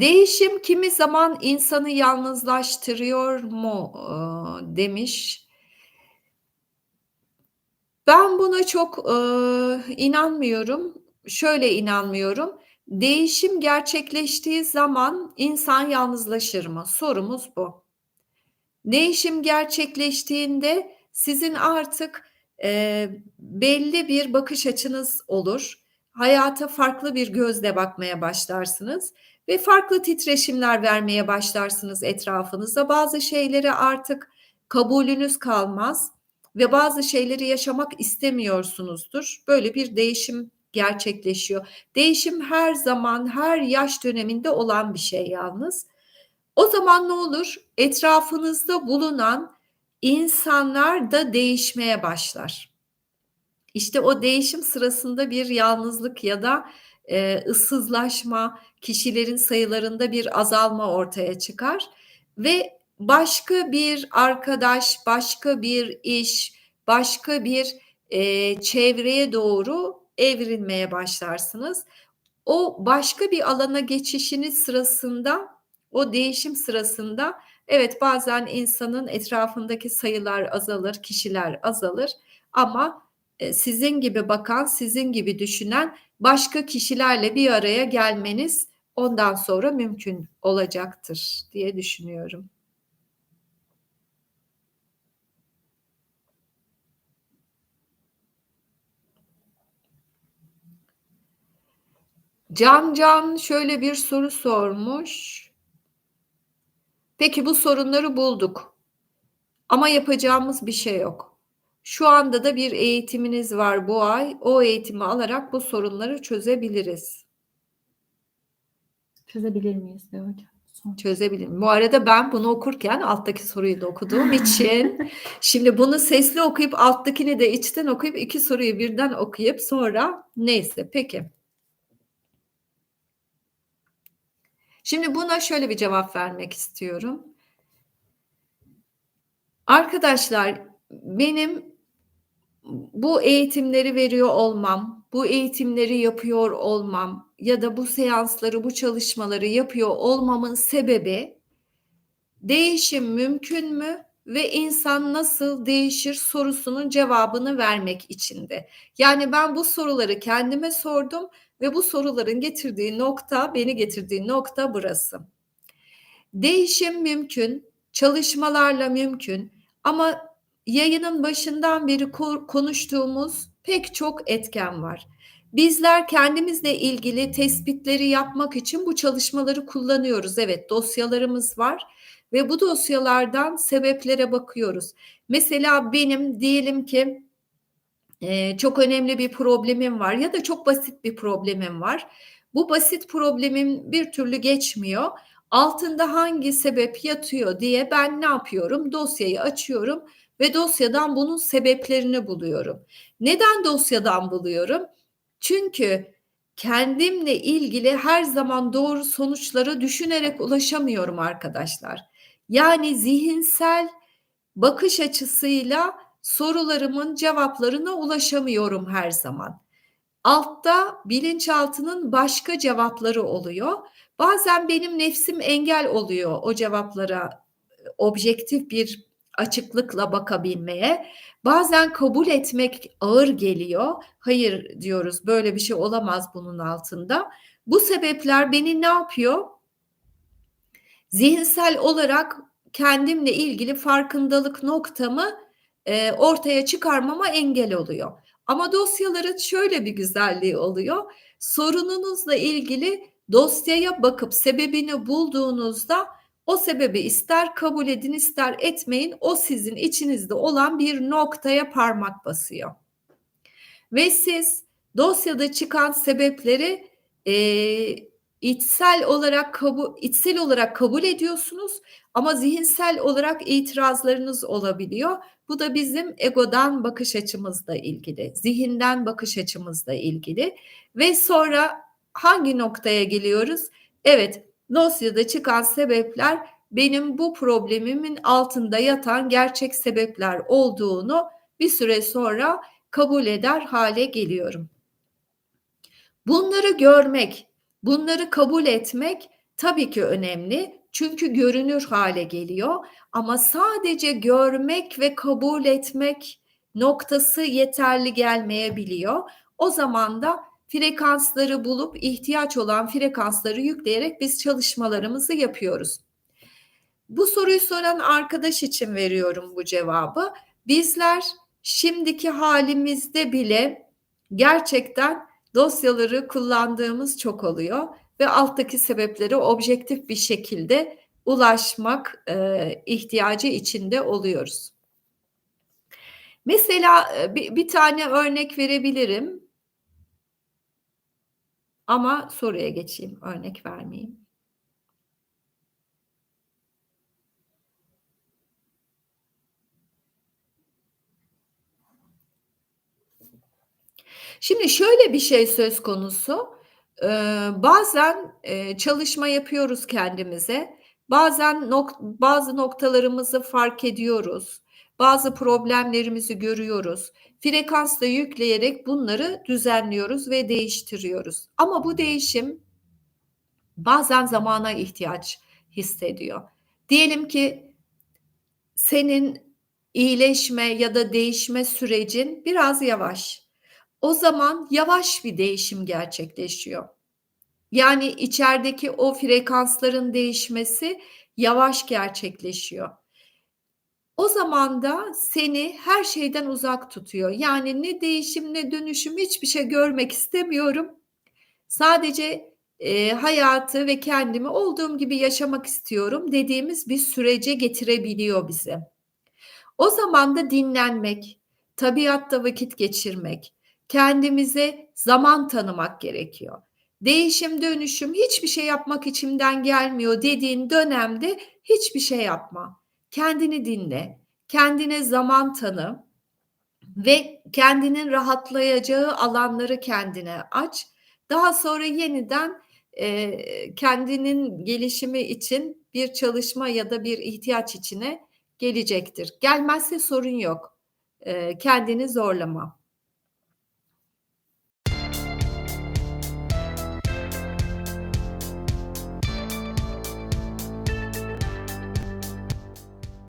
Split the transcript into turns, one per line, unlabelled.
Değişim kimi zaman insanı yalnızlaştırıyor mu, ııı, demiş. Ben buna çok, ııı, inanmıyorum. Şöyle inanmıyorum. Değişim gerçekleştiği zaman insan yalnızlaşır mı? Sorumuz bu. Değişim gerçekleştiğinde sizin artık, eee, belli bir bakış açınız olur. Hayata farklı bir gözle bakmaya başlarsınız ve farklı titreşimler vermeye başlarsınız etrafınıza. Bazı şeylere artık kabulünüz kalmaz ve bazı şeyleri yaşamak istemiyorsunuzdur. Böyle bir değişim gerçekleşiyor. Değişim her zaman, her yaş döneminde olan bir şey yalnız. O zaman ne olur? Etrafınızda bulunan insanlar da değişmeye başlar. İşte o değişim sırasında bir yalnızlık ya da, eee, ıssızlaşma, kişilerin sayılarında bir azalma ortaya çıkar ve başka bir arkadaş, başka bir iş, başka bir, eee, çevreye doğru evrilmeye başlarsınız. O başka bir alana geçişiniz sırasında, o değişim sırasında evet, bazen insanın etrafındaki sayılar azalır, kişiler azalır ama, sizin gibi bakan, sizin gibi düşünen başka kişilerle bir araya gelmeniz ondan sonra mümkün olacaktır diye düşünüyorum. Can Can şöyle bir soru sormuş. Peki bu sorunları bulduk ama yapacağımız bir şey yok. Şu anda da bir eğitiminiz var bu ay. O eğitimi alarak bu sorunları çözebiliriz.
Çözebilir miyiz diyor hocam. Son.
Çözebilirim. Bu arada ben bunu okurken alttaki soruyu da okuduğum için şimdi bunu sesli okuyup alttakini de içten okuyup 2 soruyu birden okuyup sonra neyse peki. Şimdi buna şöyle bir cevap vermek istiyorum. Arkadaşlar benim bu eğitimleri veriyor olmam, bu eğitimleri yapıyor olmam ya da bu seansları, bu çalışmaları yapıyor olmamın sebebi değişim mümkün mü ve insan nasıl değişir sorusunun cevabını vermek içindi. Yani ben bu soruları kendime sordum ve bu soruların getirdiği nokta, beni getirdiği nokta burası. Değişim mümkün, çalışmalarla mümkün ama yayının başından beri konuştuğumuz pek çok etken var. Bizler kendimizle ilgili tespitleri yapmak için bu çalışmaları kullanıyoruz. Evet, dosyalarımız var ve bu dosyalardan sebeplere bakıyoruz. Mesela benim diyelim ki eee, çok önemli bir problemim var ya da çok basit bir problemim var. Bu basit problemim bir türlü geçmiyor. Altında hangi sebep yatıyor diye ben ne yapıyorum? Dosyayı açıyorum ve dosyadan bunun sebeplerini buluyorum. Neden dosyadan buluyorum? Çünkü kendimle ilgili her zaman doğru sonuçlara düşünerek ulaşamıyorum arkadaşlar. Yani zihinsel bakış açısıyla sorularımın cevaplarına ulaşamıyorum her zaman. Altta bilinçaltının başka cevapları oluyor. Bazen benim nefsim engel oluyor o cevaplara objektif bir açıklıkla bakabilmeye. Bazen kabul etmek ağır geliyor. Hayır diyoruz böyle bir şey olamaz bunun altında. Bu sebepler beni ne yapıyor? Zihinsel olarak kendimle ilgili farkındalık noktamı e, ortaya çıkarmama engel oluyor. Ama dosyaların şöyle bir güzelliği oluyor. Sorununuzla ilgili dosyaya bakıp sebebini bulduğunuzda o sebebi ister kabul edin ister etmeyin o sizin içinizde olan bir noktaya parmak basıyor. Ve siz dosyada çıkan sebepleri e, içsel olarak kabul içsel olarak kabul ediyorsunuz ama zihinsel olarak itirazlarınız olabiliyor. Bu da bizim egodan bakış açımızla ilgili, zihinden bakış açımızla ilgili ve sonra hangi noktaya geliyoruz? Evet, dosyada çıkan sebepler benim bu problemimin altında yatan gerçek sebepler olduğunu bir süre sonra kabul eder hale geliyorum. Bunları görmek, bunları kabul etmek tabii ki önemli. Çünkü görünür hale geliyor ama sadece görmek ve kabul etmek noktası yeterli gelmeyebiliyor. O zaman da frekansları bulup ihtiyaç olan frekansları yükleyerek biz çalışmalarımızı yapıyoruz. Bu soruyu soran arkadaş için veriyorum bu cevabı. Bizler şimdiki halimizde bile gerçekten dosyaları kullandığımız çok oluyor ve alttaki sebeplere objektif bir şekilde ulaşmak e, ihtiyacı içinde oluyoruz. Mesela e, bir, bir tane örnek verebilirim. Ama soruya geçeyim, örnek vermeyeyim. Şimdi şöyle bir şey söz konusu. Eee, bazen, eee, çalışma yapıyoruz kendimize. Bazen nok bazı noktalarımızı fark ediyoruz. Bazı problemlerimizi görüyoruz. Frekansla yükleyerek bunları düzenliyoruz ve değiştiriyoruz. Ama bu değişim bazen zamana ihtiyaç hissediyor. Diyelim ki senin iyileşme ya da değişme sürecin biraz yavaş. O zaman yavaş bir değişim gerçekleşiyor. Yani içerideki o frekansların değişmesi yavaş gerçekleşiyor. O zaman da seni her şeyden uzak tutuyor. Yani ne değişim ne dönüşüm hiçbir şey görmek istemiyorum. Sadece e, hayatı ve kendimi olduğum gibi yaşamak istiyorum dediğimiz bir sürece getirebiliyor bizi. O zaman da dinlenmek, tabiatta vakit geçirmek, kendimize zaman tanımak gerekiyor. Değişim, dönüşüm, hiçbir şey yapmak içimden gelmiyor dediğin dönemde hiçbir şey yapma. Kendini dinle, kendine zaman tanı ve kendinin rahatlayacağı alanları kendine aç. Daha sonra yeniden e, kendinin gelişimi için bir çalışma ya da bir ihtiyaç içine gelecektir. Gelmezse sorun yok. E, kendini zorlama.